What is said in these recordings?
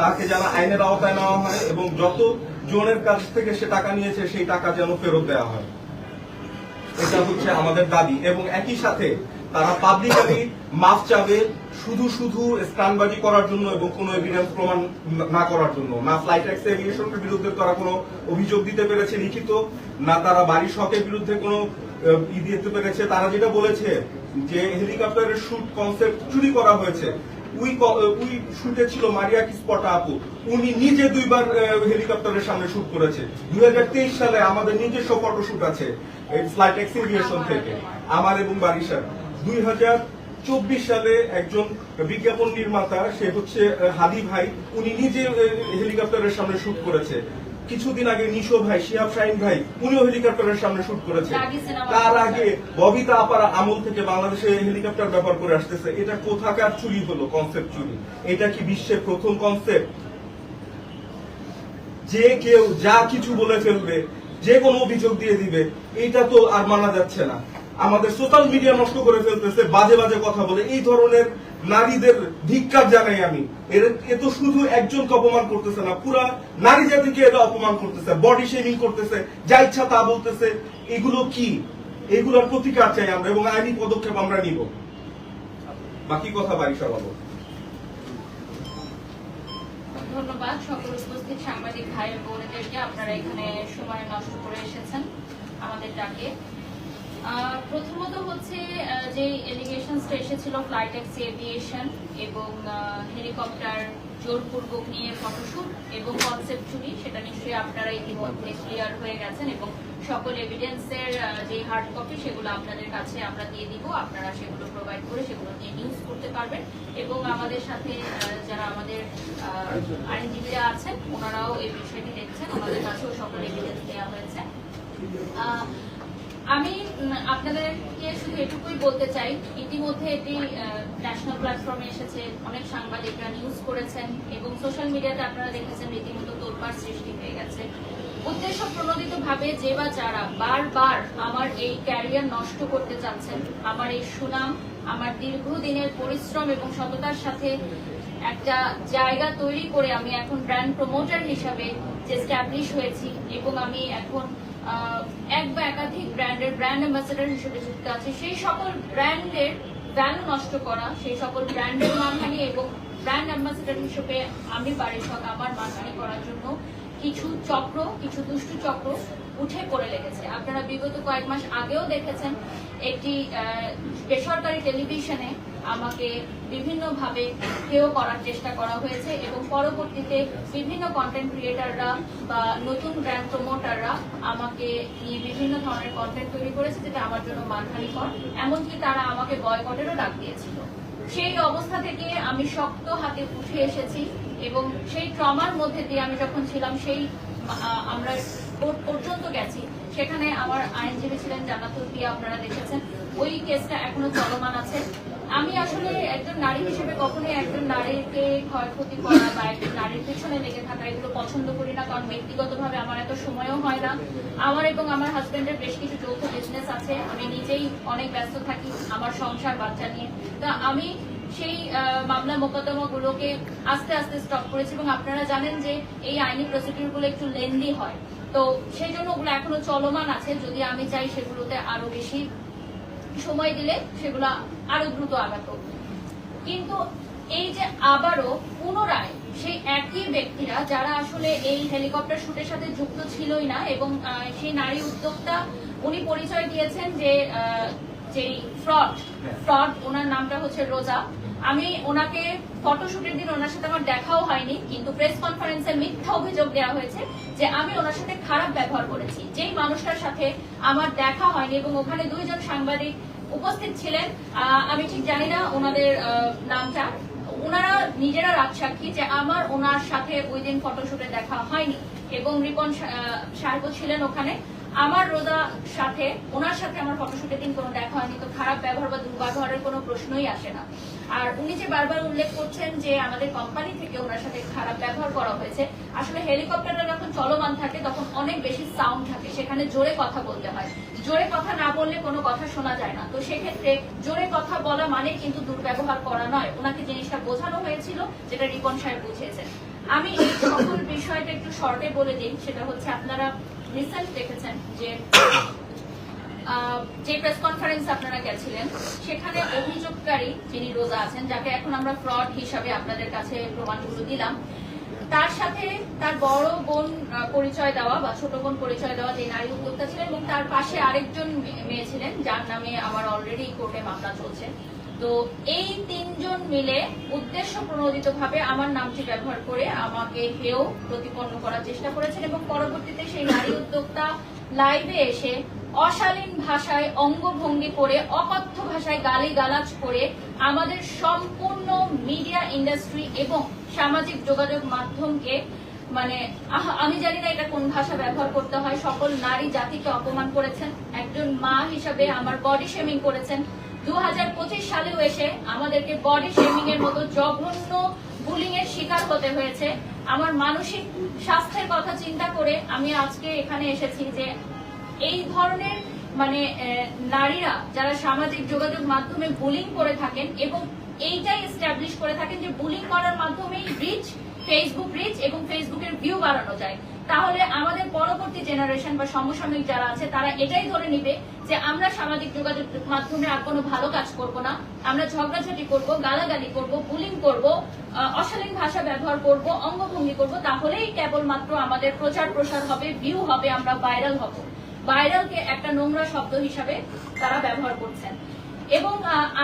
তাকে যেন আইনের আওতায় নেওয়া হয় এবং যত জনের কাছ থেকে সে টাকা নিয়েছে, সেই টাকা যেন ফেরত দেওয়া হয়। এটা হচ্ছে আমাদের দাবি এবং একই সাথে তারা পাবলিকালি মাফ চাবে শুধু শুধু স্টানবাজি করার জন্য এবং কোনো এভিডেন্স প্রমাণ না করার জন্য। না ফ্লাইট ট্যাক্স এভিয়েশনের বিরুদ্ধে তারা কোনো অভিযোগ দিতে পেরেছে লিখিত, না তারা বাড়ির শখের বিরুদ্ধে কোনো ই দিতে পেরেছে। তারা যেটা বলেছে যে হেলিকপ্টারের শুট কনসেপ্ট চুরি করা হয়েছে। শুটে ছিল মারিয়া কিসপটা আপু? উনি নিজে দুইবার হেলিকপ্টারের সামনে শুট করেছে। দুই সালে আমাদের নিজস্ব ফটোশুট আছে ফ্লাইট এক্সিবিশন থেকে, আমার এবং বারিশার। দুই চব্বিশ সালে একজন বিজ্ঞাপন নির্মাতা, সে হচ্ছে হাদি ভাই, উনি নিজে হেলিকপ্টারের সামনে শুট করেছে। কিছুদিন আগে নিশো ভাই শিহাব শাহিন ভাই উনিও হেলিকপ্টারের সামনে শুট করেছে। তার আগে ববিতা আপার আমল থেকে বাংলাদেশে হেলিকপ্টার ব্যবহার করে আসতেছে। এটা কোথাকার চুরি হলো কনসেপ্ট চুরি? এটা কি বিশ্বের প্রথম কনসেপ্ট যে কেউ যা কিছু বলে ফেলবে যে কোনো অভিযোগ দিয়ে দিবে এটা তো আর মানা যাচ্ছে না। আমাদের সোশ্যাল মিডিয়া নষ্ট করে ফেলতেছে, বাজে বাজে কথা বলে। এই ধরনের নারীদের ধিক্কার জানাই আমি। এর এ তো শুধু একজনকে অপমান করতেছে না, পুরা নারী জাতিকে এটা অপমান করতেছে বডি শেমিং করতেছে, যা ইচ্ছা তা বলতেছে। এগুলো কি? এগুলোর প্রতিকার চাই আমরা এবং আইনি পদক্ষেপ আমরা নিব। বাকি কথা বাড়ি সবাবো ধন্যবাদ সকল উপস্থিত সাংবাদিক ভাই বোনেদেরকে। আপনারা এখানে সময় নষ্ট করে এসেছেন আমাদের ডাকে। প্রথমত হচ্ছে যে এলিগেশনসটা এসেছিল ফ্লাইট এক্স এভিয়েশন এবং হেলিকপ্টার জোরপূর্বক নিয়ে ফটোশুট এবং কনসেপ্ট চুরি, সেটা নিশ্চয়ই আপনারা ইতিমধ্যে ক্লিয়ার হয়ে গেছেন এবং সকল এভিডেন্সের যে হার্ড কপি সেগুলো আপনাদের কাছে আমরা দিয়ে দিব। আপনারা সেগুলো প্রোভাইড করে সেগুলো নিয়ে নিউজ করতে পারবেন এবং আমাদের সাথে যারা আমাদের আইনজীবীরা আছেন, ওনারাও এই বিষয়টি দেখছেন। ওনাদের কাছেও সকল এভিডেন্স দেওয়া হয়েছে। আমি আপনাদেরকে শুধু এটুকুই বলতে চাই, ইতিমধ্যে এটি ন্যাশনাল প্ল্যাটফর্মে এসেছে, অনেক সাংবাদিকরা নিউজ করেছেন এবং সোশ্যাল মিডিয়াতে আপনারা দেখেছেন রীতিমতো তোলপাড় সৃষ্টি হয়ে গেছে। উদ্দেশ্য প্রণোদিত ভাবে যে বা যারা বারবার আমার এই ক্যারিয়ার নষ্ট করতে চাচ্ছেন, আমার এই সুনাম, আমার দীর্ঘদিনের পরিশ্রম এবং সততার সাথে একটা জায়গা তৈরি করে আমি এখন ব্র্যান্ড প্রমোটার হিসাবে যে স্ট্যাবলিশ হয়েছি এবং আমি এখন এক বা একাধিক ব্র্যান্ডের ব্র্যান্ড অ্যাম্বাসেডর হিসেবে যুক্ত আছে। সেই সকল ব্র্যান্ডের ভ্যালু নষ্ট করা, সেই সকল ব্র্যান্ডের মানহানি এবং ব্র্যান্ড অ্যাম্বাসেডর হিসেবে আমি বাড়ির সঙ্গে আমার মানহানি করার জন্য কিছু চক্র, কিছু দুষ্টু চক্র উঠে পড়ে লেগেছে। আপনারা বিগত কয়েক মাস আগেও দেখেছেন, একটি বেসরকারি টেলিভিশনে আমাকে বিভিন্নভাবে হেয় করার চেষ্টা করা হয়েছে এবং পরবর্তীতে বিভিন্ন কন্টেন্ট ক্রিয়েটাররা বা নতুন ব্র্যান্ড প্রমোটাররা আমাকে নিয়ে বিভিন্ন ধরনের কন্টেন্ট তৈরি করেছে যেটা আমার জন্য মানহানিকর, এমনকি তারা আমাকে বয়কটেরও ডাক দিয়েছিল। সেই অবস্থা থেকে আমি শক্ত হাতে উঠে এসেছি এবং সেই ট্রমার মধ্যে দিয়ে আমি যখন ছিলাম, সেই আমরা পর্যন্ত গেছি। সেখানে আমার আইনজীবী ছিলেন জানাতুল পিয়া আপনারা দেখেছেন। ওই কেসটা এখনও চলমান আছে। আমি আসলে একজন নারী হিসেবে কখনোই একজন নারীকে ক্ষয়ক্ষতি করা বা একজন নারীর পিছনে লেগে থাকা এগুলো পছন্দ করি না, কারণ ব্যক্তিগতভাবে আমার এত সময়ও হয় না। আমার এবং আমার হাজবেন্ডের বেশ কিছু যৌথ বিজনেস আছে। আমি নিজেই অনেক ব্যস্ত থাকি আমার সংসার, বাচ্চা নিয়ে। তা আমি সেই মামলা মোকদ্দমা গুলোকে আস্তে আস্তে স্টপ করেছি। এবং আপনারা জানেন যে এই আইনি প্রসিডিউরগুলো একটু লেন্দি হয়। তো সেই জন্য ওগুলো এখনও চলমান আছে। যদি আমি চাই সেগুলোতে আরও বেশি সময় দিলে সেগুলো আরও দ্রুত আগাতো কিন্তু এই যে আবারও পুনরায় সেই একই ব্যক্তিরা, যারা আসলে এই হেলিকপ্টার শুটের সাথে যুক্ত ছিলই না এবং সেই নারী উদ্যোক্তা, উনি পরিচয় দিয়েছেন যে যেই ফ্রড ফ্রড, ওনার নামটা হচ্ছে রোজা। আমি ওনাকে ফটোশুটের দিন ওনার সাথে আমার দেখাও হয়নি, কিন্তু প্রেস কনফারেন্সে মিথ্যা অভিযোগ দেওয়া হয়েছে। যে আমি ওনার সাথে খারাপ ব্যবহার করেছি। যেই মানুষটার সাথে আমার দেখা হয়নি এবং ওখানে দুইজন সাংবাদিক উপস্থিত ছিলেন আমি ঠিক জানি না ওনাদের নামটা। ওনারা নিজেরা রাত সাক্ষী যে আমার ওনার সাথে ওই দিন ফটোশুটে দেখা হয়নি এবং রিপন সাহেব ছিলেন ওখানে। আমার রোদা সাথে, ওনার সাথে আমার ফটোশুটের দিন কোনো দেখা হয়নি, তো খারাপ ব্যবহার বা দুর্ব্যবহারের কোনো প্রশ্নই আসে না। আর উনি যে বারবার উল্লেখ করছেন যে আমাদের কোম্পানি থেকে ওনার সাথে খারাপ ব্যবহার করা হয়েছে, আসলে হেলিকপ্টারটা যখন চলমান থাকে, তখন অনেক বেশি সাউন্ড থাকে, সেখানে জোরে কথা বলতে হয়। জোরে কথা না বললে কোনো কথা শোনা যায় না। তো সেক্ষেত্রে জোরে কথা বলা মানে কিন্তু দুর্ব্যবহার করা নয়। ওনাকে জিনিসটা বোঝানো হয়েছিল, যেটা রিপন সাহেব বুঝিয়েছেন। আমি সকল বিষয়টা একটু শর্টে বলে দিই, সেটা হচ্ছে আপনারা রিসেন্ট দেখেছেন যে যে প্রেস কনফারেন্স আপনারা গেছিলেন, সেখানে অভিযোগকারী যিনি রোজা আছেন, যাকে এখন আমরা ফ্রড হিসাবে আপনাদের কাছে প্রমাণগুলো দিলাম, তার সাথে তার বড় বোন পরিচয় দেওয়া বা ছোট বোন পরিচয় দেওয়া যে নারী উদ্যোক্তা ছিলেন, এবং তার পাশে আরেকজন মেয়ে ছিলেন, যার নামে আমার অলরেডি কোর্টে মামলা চলছে। তো এই তিনজন মিলে উদ্দেশ্য প্রণোদিত ভাবে আমার নামটি ব্যবহার করে আমাকে হেও প্রতিপন্ন করার চেষ্টা করেছেন এবং পরবর্তীতে সেই নারী উদ্যোক্তা লাইভে এসে অশালীন ভাষায় অঙ্গভঙ্গি করে, অকথ্য ভাষায় গালি গালাজ করে আমাদের সম্পূর্ণ মিডিয়া ইন্ডাস্ট্রি এবং সামাজিক যোগাযোগ মাধ্যমকে মানে আমি জানি না এটা কোন ভাষা ব্যবহার করতে হয়। সকল নারী জাতিকে অপমান করেছেন। একজন মা হিসাবে আমার বডি শেমিং করেছেন। দু সালেও এসে আমাদেরকে বডি শেমিং এর মতো জঘন্য বুলিং এর শিকার হতে হয়েছে। আমার মানসিক স্বাস্থ্যের কথা চিন্তা করে আমি আজকে এখানে এসেছি যে এই ধরনের মানে নারীরা যারা সামাজিক যোগাযোগ মাধ্যমে বুলিং করে থাকেন এবং এইটাই এস্টাবলিশ করে থাকেন যে বুলিং করার মাধ্যমেই রিচ ফেসবুক রিচ এবং ফেসবুকের ভিউ বাড়ানো যায়। তাহলে আমাদের পরবর্তী জেনারেশন বা সমসাময়িক যারা আছে, তারা এটাই ধরে নিবে যে আমরা সামাজিক যোগাযোগ মাধ্যমে আর কোনো ভালো কাজ করব না। আমরা ঝগড়াঝাটি করব, গালাগালি করব বুলিং করব অশালীন ভাষা ব্যবহার করব, অঙ্গভঙ্গি করব, তাহলেই কেবলমাত্র আমাদের প্রচার প্রসার হবে ভিউ হবে, আমরা ভাইরাল হব। ভাইরালকে একটা নোংরা শব্দ হিসাবে তারা ব্যবহার করছেন। এবং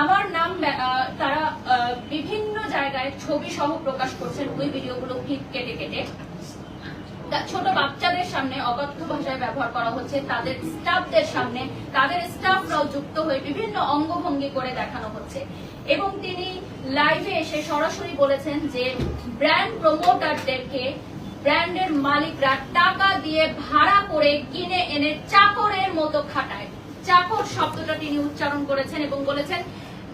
আমার নাম তারা বিভিন্ন জায়গায় ছবি সহ প্রকাশ করছেন, ওই ভিডিওগুলো ক্লিপ কেটে কেটে। ছোট বাচ্চাদের সামনে অকথ্য ভাষায় ব্যবহার করা হচ্ছে, তাদের স্টাফদের সামনে, তাদের স্টাফরাও যুক্ত হয়ে বিভিন্ন অঙ্গভঙ্গি করে দেখানো হচ্ছে। এবং তিনি লাইভে এসে সরাসরি বলেছেন যে ব্র্যান্ড প্রমোটারদেরকে ব্র্যান্ডের মালিকরা টাকা দিয়ে ভাড়া করে কিনে এনে চাকরের মতো খাটায়। চাকর শব্দটা তিনি উচ্চারণ করেছেন এবং বলেছেন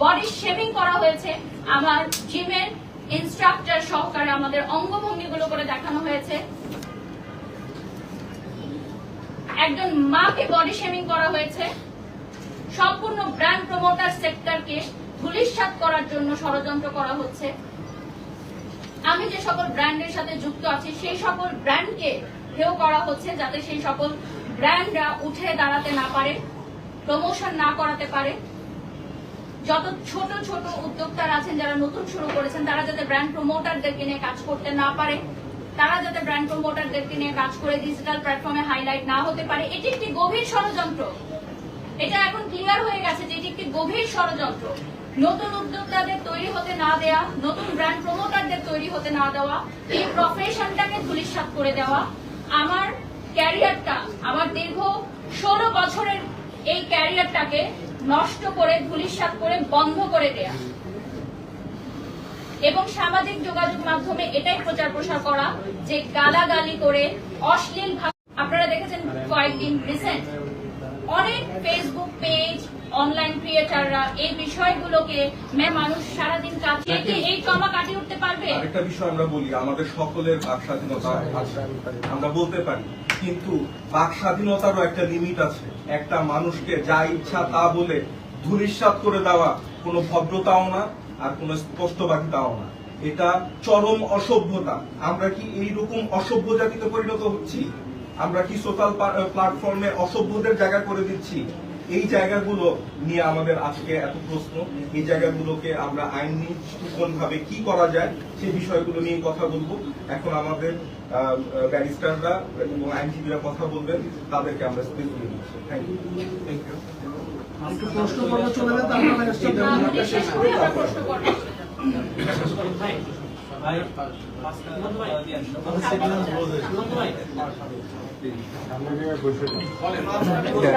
বডি শেভিং করা হয়েছে। আমার জিমের ইনস্ট্রাক্টর সহকারে আমাদের অঙ্গভঙ্গিগুলো করে দেখানো হয়েছে। একজন মাকে বডি শেমিং করা হয়েছে। সম্পূর্ণ ব্র্যান্ড প্রমোটার সেক্টরকে ধুলিস্বাত করার জন্য ষড়যন্ত্র করা হচ্ছে। আমি যে সকল ব্র্যান্ডের সাথে যুক্ত আছি, সেই সকল ব্র্যান্ডকে হেও করা হচ্ছে যাতে সেই সকল ব্র্যান্ডরা উঠে দাঁড়াতে না পারে প্রমোশন না করাতে পারে। যত ছোট ছোট উদ্যোক্তারা আছেন, যারা নতুন শুরু করেছেন, তারা যাতে ব্র্যান্ড প্রমোটারদেরকে নিয়ে কাজ করতে না পারে, তারা যাতে ব্র্যান্ড প্রমোটারদেরকে নিয়ে কাজ করে ডিজিটাল প্ল্যাটফর্মে হাইলাইট না হতে পারে, এটি একটি গভীর ষড়যন্ত্র। এটা এখন ক্লিয়ার হয়ে গেছে যে এটি একটি গভীর ষড়যন্ত্র। নতুন উদ্যোক্তাদের তৈরি হতে না দেয়া, নতুন ব্র্যান্ড প্রমোটারদের তৈরি হতে না দেওয়া, এই প্রফেশনটাকে ধুলিস্বাত করে দেওয়া, আমার ক্যারিয়ারটা আমার দীর্ঘ ষোলো বছরের এই ক্যারিয়ারটাকে নষ্ট করে ধুলিস্বাত করে বন্ধ করে দেয়া। এবং সামাজিক যোগাযোগ মাধ্যমে এটাই প্রচার প্রসার করা যে গালাগালি করে অশ্লীল আপনারা দেখেছেন কয়েকদিন রিসেন্ট অনেক ফেসবুক পেজ অনলাইন ক্রিয়েটাররা এই বিষয়গুলোকে মে মানুষ সারাদিন কাটিয়ে এই ট্রমা কাটিয়ে উঠতে পারবে? আরেকটা বিষয় আমরা বলি আমাদের সকলের বাক স্বাধীনতা আমরা বলতে পারি কিন্তু বাক স্বাধীনতারও একটা লিমিট আছে। একটা মানুষকে যা ইচ্ছা তা বলে ধূলিসাৎ করে দেওয়া কোনো ভদ্রতাও না আর কোনো স্পষ্টবাদিতাও না। এটা চরম অসভ্যতা। আমরা কি এইরকম অসভ্য জাতিতে পরিণত হচ্ছি? আমরা কি সোশ্যাল প্ল্যাটফর্মে অসভ্যদের জায়গা করে দিচ্ছি? এই জায়গাগুলো নিয়ে আমাদের আজকে এত প্রশ্ন। এই জায়গাগুলোকে আমরা আইনি ভাবে কি করা যায় সেই বিষয়গুলো নিয়ে কথা বলব। এখন আমাদের ব্যারিস্টাররা এবং আইনজীবীরা কথা বলবেন তাদেরকে আমরা স্পেস দিয়ে দিচ্ছি থ্যাংক ইউ থ্যাংক ইউ একটু প্রশ্ন করব চলে যান তারপর শেষ করে আবার প্রশ্ন করবেন সামনে বসে